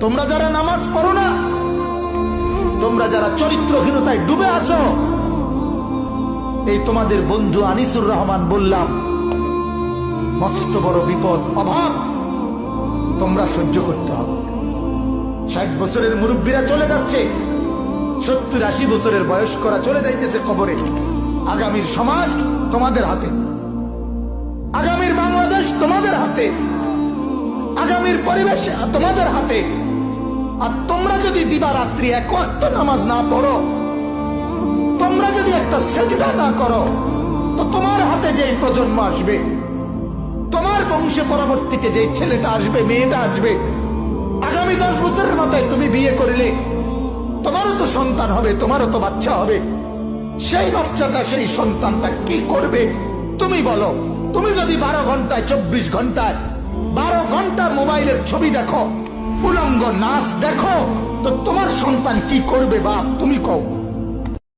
তোমরা যারা নামাজ পড়ো না, তোমরা যারা চরিত্রহীনতায় ডুবে আছো, এই তোমাদের বন্ধু আনিসুর রহমান বললাম, মস্ত বড় বিপদ, অভাব, তোমরা সহ্য করতে হবে। ষাট বছরের মুরব্বীরা চলে যাচ্ছে, সত্তর আশি বছরের বয়স্করা চলে যাইতেছে কবরে। আগামীর সমাজ তোমাদের হাতে। আগামীর বাংলাদেশ তোমাদের হাতে। আগামীর পরিবেশ তোমাদের হাতে। আর তোমরা যদি দিবারাত্রি এক ওয়াক্ত নামাজ না পড়ো, তোমরা যদি একটা সেজদা না করো, তো তোমার হাতে যে প্রজন্ম আসবে, তোমার বংশে পরবর্তীতে যে ছেলেটা আসবে, মেয়েটা আসবে, আগামী দশ বছরের মাথায় তুমি বিয়ে করলে, তোমারও তো সন্তান হবে, তোমারও তো বাচ্চা হবে। সেই বাচ্চাটা, সেই সন্তানটা কি করবে, তুমি বলো। তুমি যদি বারো ঘন্টায়, চব্বিশ ঘন্টায়, বারো ঘণ্টা মোবাইলের ছবি দেখো উলঙ্গ নাচ দেখো তো তোমার সন্তান কি করবে বাপ তুমি কও।